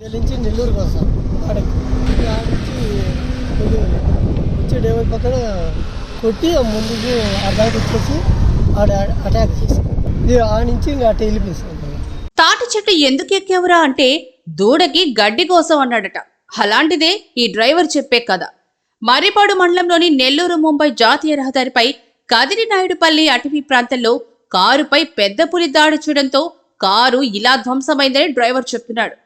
ఢిల్లీ నుంచి నెల్లూరుకి వస్తాం. ఆడకి నుంచి వచ్చే డేవల్ పక్కన కొట్టి ఆ ముందుకు వచ్చేసి ఆడ అటాక్ చేసి ఆ నుంచి ఇంకా అటు వెళ్ళిపోయింది. తాటి చెట్టు ఎందుకు ఎక్కేవరా అంటే దూడకి గడ్డి కోసం అన్నాడట. అలాంటిదే ఈ డ్రైవర్ చెప్పే కథ. మర్రిపాడు మండలంలోని నెల్లూరు ముంబై జాతీయ రహదారిపై కదిరినాయుడుపల్లి అటవీ ప్రాంతంలో కారుపై పెద్ద పులి దాడి చూడంతో కారు ఇలా ధ్వంసమైందని డ్రైవర్ చెప్తున్నాడు.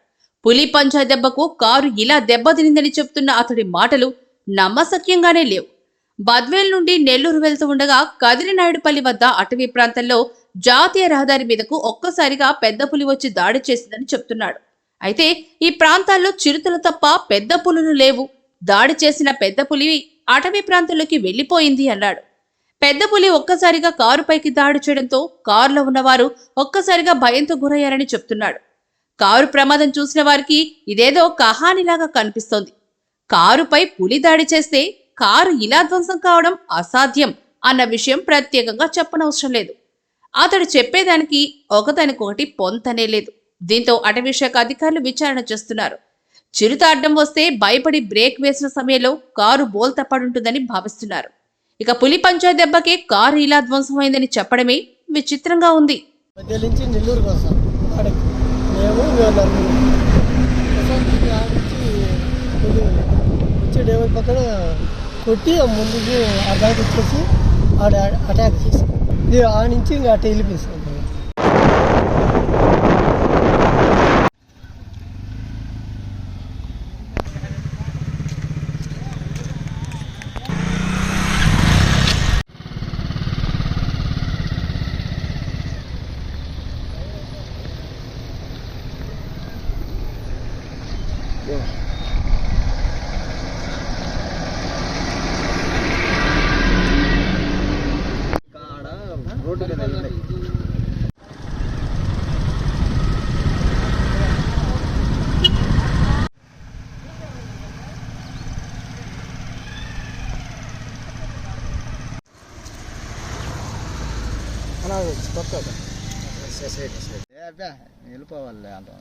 పులి పంజా దెబ్బకు కారు ఇలా దెబ్బతినిందని చెప్తున్న అతడి మాటలు నమ్మశక్యంగానే లేవు. బద్వేల్ నుండి నెల్లూరు వెళ్తూ ఉండగా కదిరినాయుడుపల్లి వద్ద అటవీ ప్రాంతంలో జాతీయ రహదారి మీదకు ఒక్కసారిగా పెద్ద పులి వచ్చి దాడి చేసిందని చెప్తున్నాడు. అయితే ఈ ప్రాంతాల్లో చిరుతలు తప్ప పెద్ద పులులు లేవు. దాడి చేసిన పెద్ద పులి అటవీ ప్రాంతంలోకి వెళ్ళిపోయింది అన్నాడు. పెద్ద పులి ఒక్కసారిగా కారుపైకి దాడి చేయడంతో కారులో ఉన్నవారు ఒక్కసారిగా భయంతో గురయ్యారని చెప్తున్నాడు. కారు ప్రమాదం చూసిన వారికి ఇదేదో కహానిలాగా కనిపిస్తోంది. కారుపై పులి దాడి చేస్తే కారు ఇలా ధ్వంసం కావడం అసాధ్యం అన్న విషయం ప్రత్యేకంగా చెప్పనవసరం లేదు. అతడు చెప్పేదానికి ఒకదానికొకటి పొంతనే లేదు. దీంతో అటవీ శాఖ అధికారులు విచారణ చేస్తున్నారు. చిరుత అడ్డం వస్తే భయపడి బ్రేక్ వేసిన సమయంలో కారు బోల్ తప్పడుంటుందని భావిస్తున్నారు. ఇక పులి పంచా దెబ్బకే కారు ఇలా ధ్వంసమైందని చెప్పడమే విచిత్రంగా ఉంది. నెల్లూరు కోసం మేము ఇంకా నలుగురు ప్రశాంత్ ఆడ నుంచి డేవల్ పక్కన కొట్టి ముందుకు ఆ ముందుకు వచ్చేసి ఆడ అటాక్ చేసి ఆ నుంచి ఇంకా అటు వెళ్ళిపోయింది వెళ్ళిపోవాలి ఏదన్నా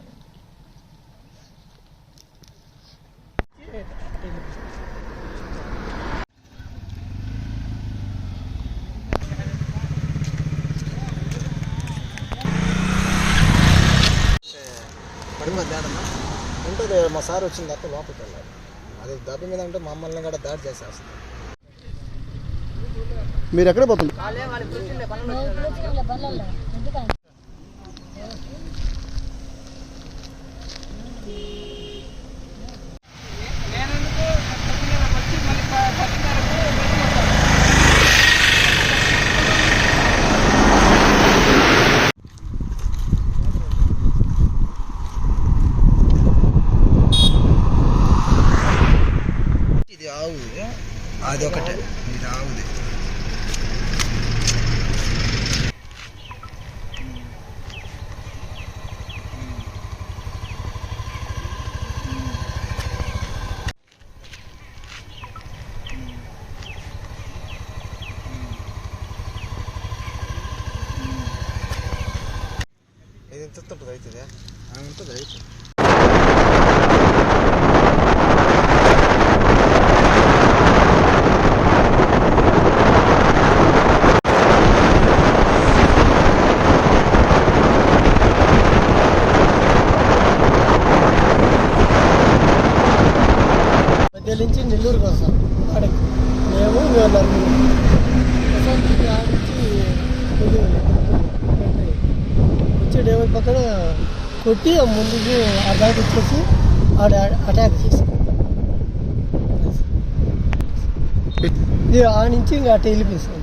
ఉంటుంది మా సార్ వచ్చిన తర్వాత లోపలికి వెళ్ళాలి. అది దెబ్బ మీద ఉంటే మమ్మల్ని కూడా దాడి చేసేస్తుంది. మీరు ఎక్కడ పోతుంది ఇది ఇది ఎంత ఉంటుంది అవుతుంది ఉంటుంది అవుతుంది మధ్య నుంచి నెల్లూరు కోసం ఆడకి మేము ఇంకా నలుగురు ప్రశాంత్ ఆడ నుంచి డేవల్ పక్కన కొట్టి ఆ ముందుకు అడ్డానికి వచ్చేసి ఆడ అటాక్ చేసి. ఇది ఆ నుంచి ఇంకా అటు వెళ్ళిపోయింది